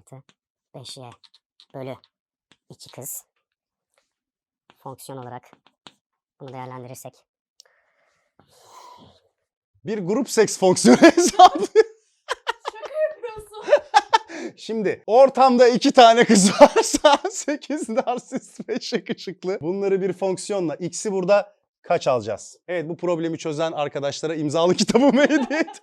artı 5y bölü 2 kız. Fonksiyon olarak bunu değerlendirirsek. Bir grup seks fonksiyonu hesabı. yapıyorsun. Şimdi ortamda iki tane kız varsa 8 narsist 5 yakışıklı. Bunları bir fonksiyonla x'i burada kaç alacağız? Evet bu problemi çözen arkadaşlara imzalı kitabımı hediye et.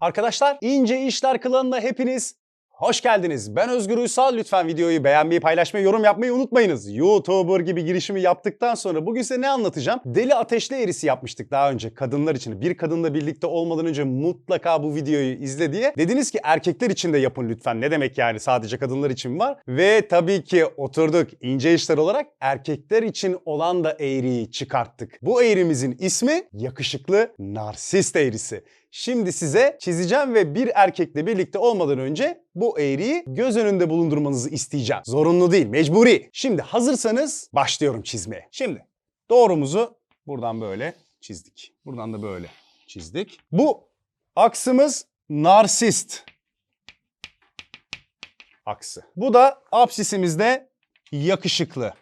Arkadaşlar ince işler klanına hepiniz hoş geldiniz. Ben Özgür Uysal. Lütfen videoyu beğenmeyi, paylaşmayı, yorum yapmayı unutmayınız. YouTuber gibi girişimi yaptıktan sonra bugün size ne anlatacağım? Deli ateşli eğrisi yapmıştık daha önce kadınlar için. Bir kadınla birlikte olmadan önce mutlaka bu videoyu izle diye. Dediniz ki erkekler için de yapın lütfen. Ne demek yani sadece kadınlar için var? Ve tabii ki oturduk ince işler olarak erkekler için olan da eğriyi çıkarttık. Bu eğrimizin ismi yakışıklı narsist eğrisi. Şimdi size çizeceğim ve bir erkekle birlikte olmadan önce bu eğriyi göz önünde bulundurmanızı isteyeceğim. Zorunlu değil, mecburi. Şimdi hazırsanız başlıyorum çizmeye. Şimdi doğrumuzu buradan böyle çizdik. Buradan da böyle çizdik. Bu aksımız narsist aksı. Bu da apsisimizde yakışıklı.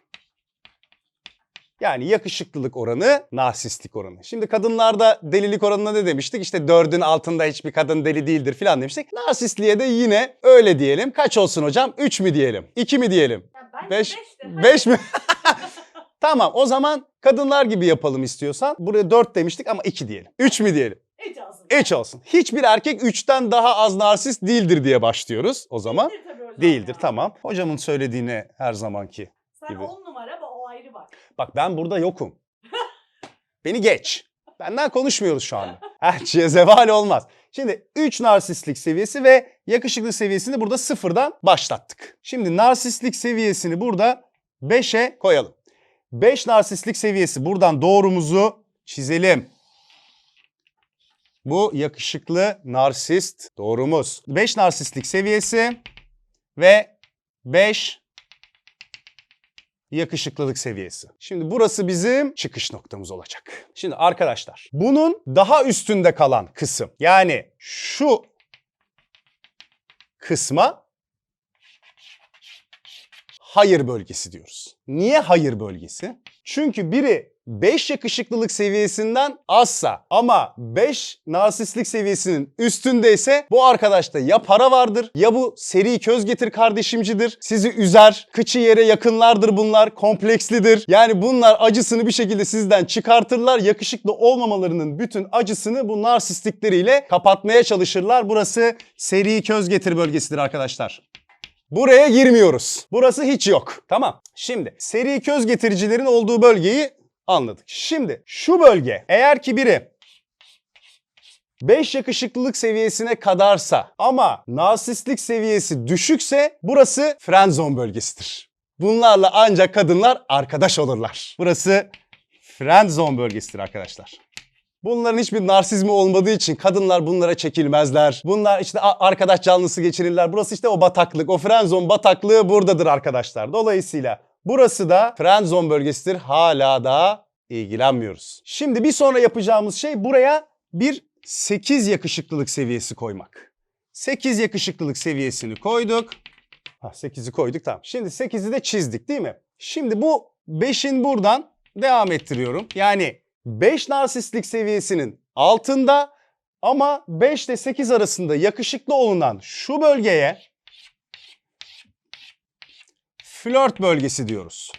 Yani yakışıklılık oranı, narsistlik oranı. Şimdi kadınlarda delilik oranına ne demiştik? İşte dördün altında hiçbir kadın deli değildir filan demiştik. Narsistliğe de yine öyle diyelim. Kaç olsun hocam? 3 mü diyelim? 2 mi diyelim? 5 5 mi? tamam o zaman kadınlar gibi yapalım istiyorsan. Buraya 4 demiştik ama 2 diyelim. 3 mü diyelim? Hiç olsun. Hiç olsun. Hiçbir erkek 3'ten daha az narsist değildir diye başlıyoruz o zaman. Değildir, tabii hocam değildir ya. tamam. Hocamın söylediğine her zamanki Sen gibi. 10 bak. Ben burada yokum. Beni geç. Benden konuşmuyoruz şu anda. Elçiye zeval olmaz. Şimdi 3 narsistlik seviyesi ve yakışıklı seviyesini burada sıfırdan başlattık. Şimdi narsistlik seviyesini burada 5'e koyalım. 5 narsistlik seviyesi buradan doğrumuzu çizelim. Bu yakışıklı narsist doğrumuz. 5 narsistlik seviyesi ve 5 yakışıklılık seviyesi. Şimdi burası bizim çıkış noktamız olacak. Şimdi arkadaşlar bunun daha üstünde kalan kısım yani şu kısma hayır bölgesi diyoruz. Niye hayır bölgesi? Çünkü biri 5 yakışıklılık seviyesinden azsa ama 5 narsistlik seviyesinin üstündeyse bu arkadaşta ya para vardır ya bu seri köz getir kardeşimcidir. Sizi üzer, kıçı yere yakınlardır bunlar, komplekslidir. Yani bunlar acısını bir şekilde sizden çıkartırlar. Yakışıklı olmamalarının bütün acısını bu narsistlikleriyle kapatmaya çalışırlar. Burası seri köz getir bölgesidir arkadaşlar. Buraya girmiyoruz. Burası hiç yok. Tamam. Şimdi seri köz getiricilerin olduğu bölgeyi anladık. Şimdi şu bölge eğer ki biri 5 yakışıklılık seviyesine kadarsa ama narsistlik seviyesi düşükse burası friendzone bölgesidir. Bunlarla ancak kadınlar arkadaş olurlar. Burası friendzone bölgesidir arkadaşlar. Bunların hiçbir narsizmi olmadığı için kadınlar bunlara çekilmezler. Bunlar işte arkadaş canlısı geçirirler. Burası işte o bataklık, o friendzone bataklığı buradadır arkadaşlar. Dolayısıyla burası da friendzone bölgesidir. Hala da ilgilenmiyoruz. Şimdi bir sonra yapacağımız şey buraya bir 8 yakışıklılık seviyesi koymak. 8 yakışıklılık seviyesini koyduk. Ha 8'i koyduk tamam. Şimdi 8'i de çizdik değil mi? Şimdi bu 5'in buradan devam ettiriyorum. Yani 5 narsistlik seviyesinin altında ama 5 ile 8 arasında yakışıklı olunan şu bölgeye flört bölgesi diyoruz.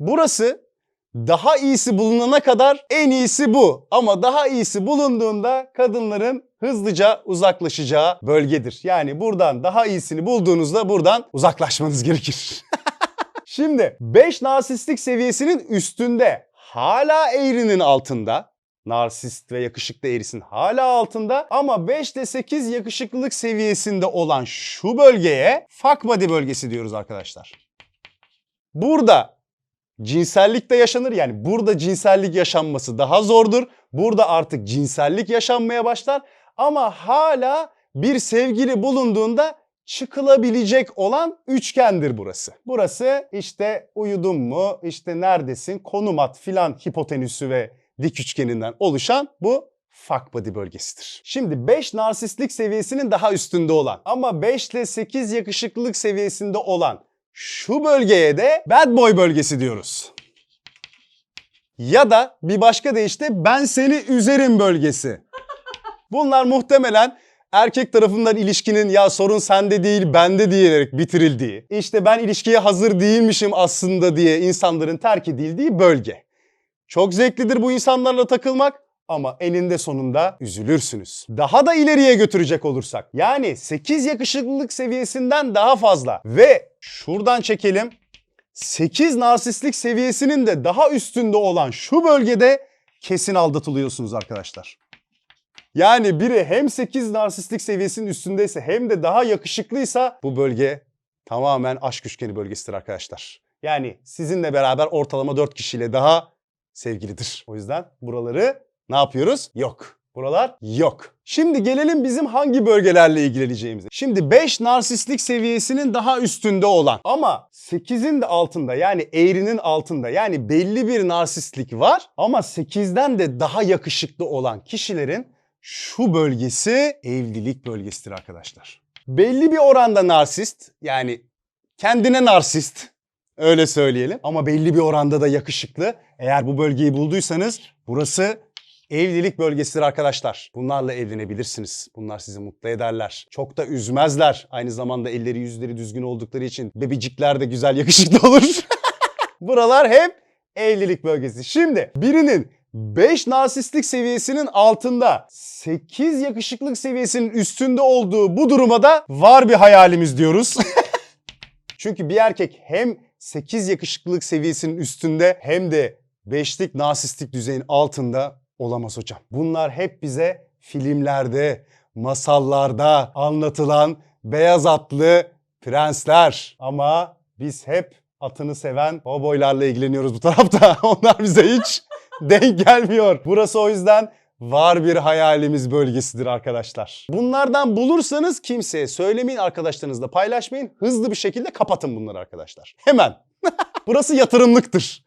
Burası daha iyisi bulunana kadar en iyisi bu. Ama daha iyisi bulunduğunda kadınların hızlıca uzaklaşacağı bölgedir. Yani buradan daha iyisini bulduğunuzda buradan uzaklaşmanız gerekir. Şimdi 5 narsistlik seviyesinin üstünde hala eğrinin altında narsist ve yakışıklı eğrisin hala altında ama 5 ile 8 yakışıklılık seviyesinde olan şu bölgeye fuck body bölgesi diyoruz arkadaşlar. Burada cinsellik de yaşanır yani burada cinsellik yaşanması daha zordur. Burada artık cinsellik yaşanmaya başlar ama hala bir sevgili bulunduğunda çıkılabilecek olan üçgendir burası. Burası işte uyudun mu, işte neredesin, konum at filan hipotenüsü ve dik üçgeninden oluşan bu fuck body bölgesidir. Şimdi 5 narsistlik seviyesinin daha üstünde olan ama 5 ile 8 yakışıklılık seviyesinde olan şu bölgeye de bad boy bölgesi diyoruz. Ya da bir başka deyişle ben seni üzerim bölgesi. Bunlar muhtemelen erkek tarafından ilişkinin ya sorun sende değil bende diyerek bitirildiği, işte ben ilişkiye hazır değilmişim aslında diye insanların terk edildiği bölge. Çok zevklidir bu insanlarla takılmak ama eninde sonunda üzülürsünüz. Daha da ileriye götürecek olursak yani 8 yakışıklılık seviyesinden daha fazla ve şuradan çekelim 8 narsistlik seviyesinin de daha üstünde olan şu bölgede kesin aldatılıyorsunuz arkadaşlar. Yani biri hem 8 narsistlik seviyesinin üstündeyse hem de daha yakışıklıysa bu bölge tamamen aşk üçgeni bölgesidir arkadaşlar. Yani sizinle beraber ortalama 4 kişiyle daha sevgilidir. O yüzden buraları ne yapıyoruz? Yok. Buralar yok. Şimdi gelelim bizim hangi bölgelerle ilgileneceğimize. Şimdi 5 narsistlik seviyesinin daha üstünde olan ama 8'in de altında yani eğrinin altında yani belli bir narsistlik var ama 8'den de daha yakışıklı olan kişilerin şu bölgesi evlilik bölgesidir arkadaşlar. Belli bir oranda narsist yani kendine narsist öyle söyleyelim ama belli bir oranda da yakışıklı. Eğer bu bölgeyi bulduysanız burası evlilik bölgesidir arkadaşlar. Bunlarla evlenebilirsiniz. Bunlar sizi mutlu ederler. Çok da üzmezler. Aynı zamanda elleri yüzleri düzgün oldukları için bebecikler de güzel yakışıklı olur. Buralar hep evlilik bölgesi. Şimdi birinin 5 narsistlik seviyesinin altında 8 yakışıklık seviyesinin üstünde olduğu bu duruma da var bir hayalimiz diyoruz. Çünkü bir erkek hem 8 yakışıklılık seviyesinin üstünde hem de 5'lik narsistlik düzeyin altında olamaz hocam. Bunlar hep bize filmlerde, masallarda anlatılan beyaz atlı prensler. Ama biz hep atını seven o boylarla ilgileniyoruz bu tarafta. Onlar bize hiç denk gelmiyor. Burası o yüzden var bir hayalimiz bölgesidir arkadaşlar. Bunlardan bulursanız kimseye söylemeyin, arkadaşlarınızla paylaşmayın. Hızlı bir şekilde kapatın bunları arkadaşlar. Hemen. Burası yatırımlıktır.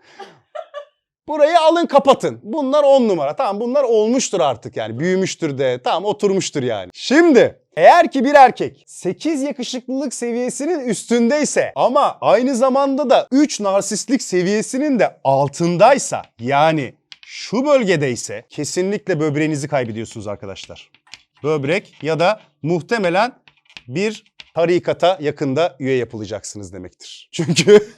Burayı alın kapatın. Bunlar 10 numara. Tamam bunlar olmuştur artık yani. Büyümüştür de. Tamam oturmuştur yani. Şimdi eğer ki bir erkek 8 yakışıklılık seviyesinin üstündeyse ama aynı zamanda da 3 narsistlik seviyesinin de altındaysa yani şu bölgedeyse kesinlikle böbreğinizi kaybediyorsunuz arkadaşlar. Böbrek ya da muhtemelen bir tarikata yakında üye yapılacaksınız demektir. Çünkü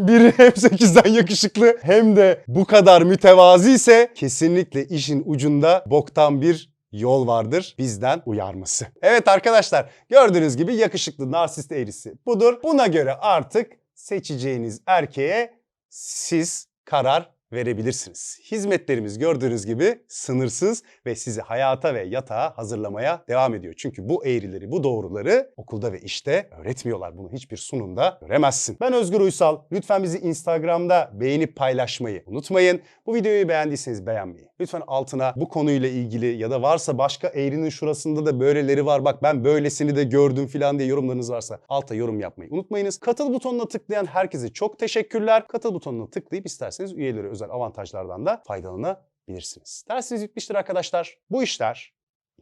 biri hem 8'den yakışıklı hem de bu kadar mütevazi ise kesinlikle işin ucunda boktan bir yol vardır bizden uyarması. Evet arkadaşlar gördüğünüz gibi yakışıklı narsist eğrisi budur. Buna göre artık seçeceğiniz erkeğe siz karar verebilirsiniz. Hizmetlerimiz gördüğünüz gibi sınırsız ve sizi hayata ve yatağa hazırlamaya devam ediyor. Çünkü bu eğrileri, bu doğruları okulda ve işte öğretmiyorlar. Bunu hiçbir sunumda göremezsin. Ben Özgür Uysal. Lütfen bizi Instagram'da beğenip paylaşmayı unutmayın. Bu videoyu beğendiyseniz beğenmeyi. Lütfen altına bu konuyla ilgili ya da varsa başka eğrinin şurasında da böyleleri var. Bak ben böylesini de gördüm falan diye yorumlarınız varsa alta yorum yapmayı unutmayınız. Katıl butonuna tıklayan herkese çok teşekkürler. Katıl butonuna tıklayıp isterseniz üyeleri özel avantajlardan da faydalanabilirsiniz. Dersiniz bitmiştir arkadaşlar. Bu işler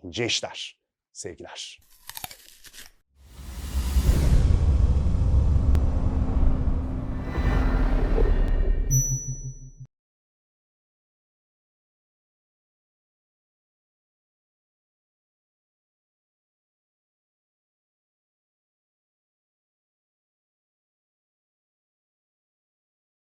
ince işler. Sevgiler.